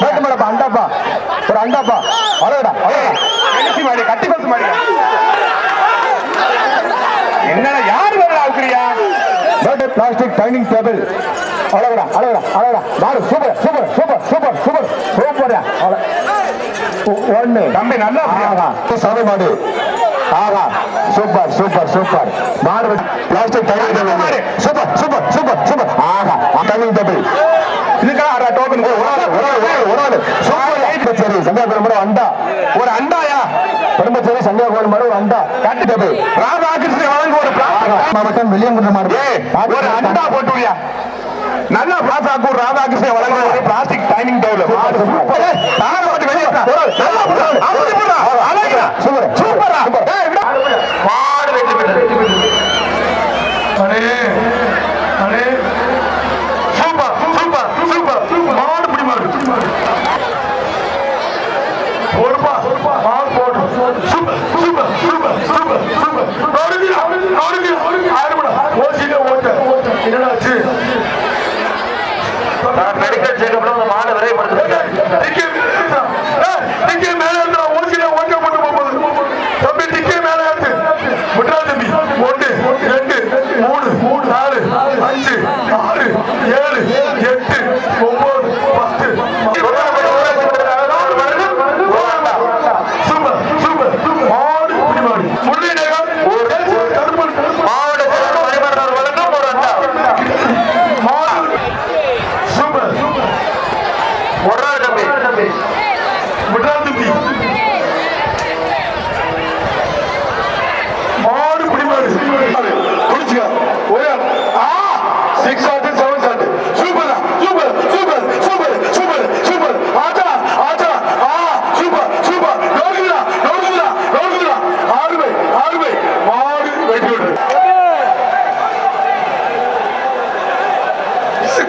வேட்டு மேடப்பா அண்டாப்பா ஒரு அண்டாப்பா அழகடா அழகா கட்டி மாடி கட்டி பஸ் மாடி. என்னடா யார் வரல ஆகுறியா வேட்டு பிளாஸ்டிக் டைனிங் டேபிள் அழகடா அழகடா அழகடா. மாடு super super super super super சூப்பரா ஒண்ணு. தம்பி நல்லா சதை மாடு. ஆகா சூப்பர் சூப்பர் சூப்பர் மாடு plastic dining table super super super super ஆகா டைனிங் டேபிள் அரை டோக்கன் சரி சந்தியா பெருமாள் அண்டா. ஒரு அண்டாயா? பெரும்பச்சேரி சந்தியா கோயில் மாடு ஒரு அண்டா. காட்டு டேபிள் ராதாகிருஷ்ணன் வழங்க ஒரு மாவட்டம் வெளியங்குன்ற மாடு. ஒரு அண்டா போட்டுவியா நல்ல பிளாசாக்கூர் ராதாகிருஷ்ணன் வழங்க ஒரு பிளாஸ்டிக் டைனிங் டேபிள் சூப்பரா மாடு வெற்றி பெற்றது அடே அடே சூப்பர் சூப்பர் சூப்பர் மாடு பிடி மாடு பொறுப்பா மாடு போடு super super super super super நடுங்க நடுங்க ஆறுபடா ஓசியில ஓட்ட என்னடாச்சு மெடிக்கல் அந்த மாடு மேல இருந்தா ஓட்ட போட்டு தம்பி டிக்கே மேல தம்பி ஒன்று ரெண்டு மூணு நாலு அஞ்சு ஆறு ஏழு எட்டு ஒன்பது பத்து சூப்பர் சூப்பர் மாடு குடி மாடு முள்ளி நகர் கருப்பன் மாவட்ட செயலர் பரிமாற்றம் வழங்கும் ஒரு அண்டா மாடு சூப்பர் ஒரு நாள் தம்பி மாடு குடி குடிச்சுக்க. ஒரே சிக்ஸ் ஆட்டு செவன் ஆட்டு super super super super super super ஆச்சா ஆச்சா. ஆ சூப்பர் சூப்பர் நோக்குதா நோக்குதா நோக்குதா ஆறுமை ஆறுமை. மாடு வெட்டி விட்டு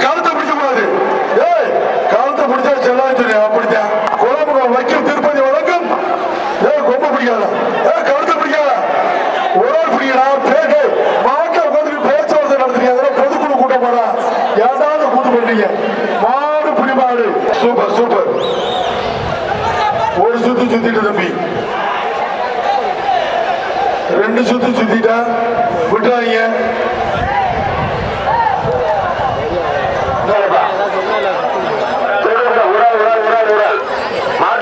கழுத்தை பிடிக்க கூடாது. ஏய் ஒரு ஆள் பிடிக்கடா பேட்டு மாட்டை உட்காந்து பேச்சுவார்த்தை நடத்துறீங்க. அதெல்லாம் பொதுக்குழு கூட்டம் போடா ஏதாவது கூட்டு பண்றீங்க மாடு பிடி சூப்பர் சூப்பர். ஒரு சுத்து சுத்திட்டு தம்பி. ரெண்டு சுத்து சுத்திட்டா விட்டுறாதீங்க. ஒரு